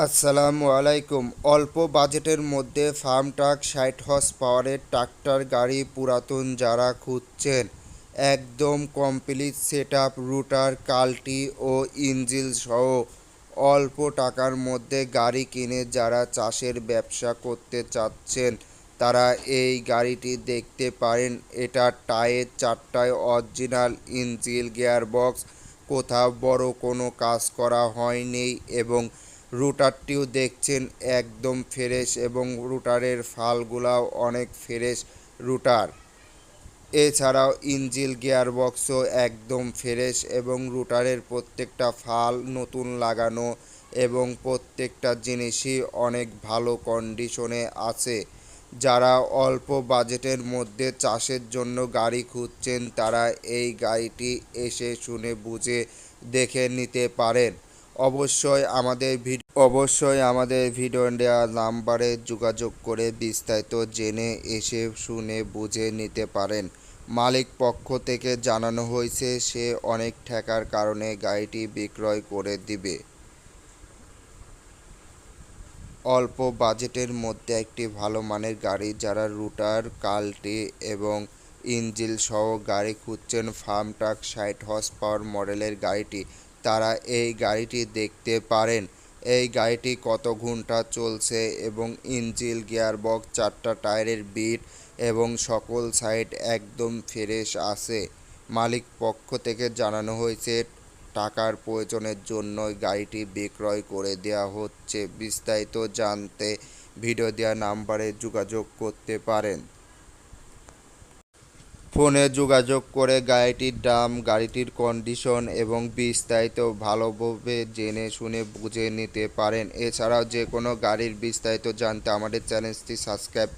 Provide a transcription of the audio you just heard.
আসসালামু আলাইকুম। অল্প বাজেটের মধ্যে ফার্ম ট্রাক, ষাট হর্স পাওয়ারের ট্রাক্টর, গাড়ি পুরাতন যারা খুঁজছেন, একদম কমপ্লিট সেট আপ রুটার, কাল্টি ও ইঞ্জিল সহ অল্প টাকার মধ্যে গাড়ি কিনে যারা চাষের ব্যবসা করতে চাচ্ছেন, তারা এই গাড়িটি দেখতে পারেন। এটা টায়ার চারটায় অরিজিনাল ইঞ্জিল গিয়ারবক্স, কোথাও বড় কোনো কাজ করা হয়নি এবং রুটারটিও দেখছেন একদম ফ্রেশ এবং রুটারের ফালগুলাও অনেক ফ্রেশ রুটার। এছাড়াও ইঞ্জিল গিয়ারবক্সও একদম ফ্রেশ এবং রুটারের প্রত্যেকটা ফাল নতুন লাগানো এবং প্রত্যেকটা জিনিসই অনেক ভালো কন্ডিশনে আছে। যারা অল্প বাজেটের মধ্যে চাষের জন্য গাড়ি খুঁজছেন, তারা এই গাড়িটি এসে শুনে বুঝে দেখে নিতে পারেন। অবশ্যই আমাদের ভিড অবশ্যই আমাদের ভিডিও দেওয়া নাম্বারে যোগাযোগ করে বিস্তারিত জেনে এসে শুনে বুঝে নিতে পারেন। মালিক পক্ষ থেকে জানানো হয়েছে, সে অনেক ঠেকার কারণে গাড়িটি বিক্রয় করে দিবে। অল্প বাজেটের মধ্যে একটি ভালো মানের গাড়ি যারা রুটার, কাল্টি এবং ইঞ্জিল সহ গাড়ি খুঁজছেন, ফার্ম ট্রাক ষাট হর্স পাওয়ার মডেলের গাড়িটি, তারা এই গাড়িটি দেখতে পারেন। এই গাড়িটি কত ঘণ্টা চলছে এবং ইঞ্জিল গিয়ারবক্স, চারটা টায়ারের বিট এবং সকল সাইড একদম ফ্রেশ আছে। মালিক পক্ষ থেকে জানানো হয়েছে, টাকার প্রয়োজনের জন্য গাড়িটি বিক্রয় করে দেওয়া হচ্ছে। বিস্তারিত জানতে ভিডিও দেওয়া নাম্বারে যোগাযোগ করতে পারেন। ফোনে যোগাযোগ করে গাড়িটির দাম, গাড়িটির কন্ডিশন এবং বিস্তারিত ভালোভাবে জেনে শুনে বুঝে নিতে পারেন। এছাড়াও যে কোনো গাড়ির বিস্তারিত জানতে আমাদের চ্যানেলটি সাবস্ক্রাইব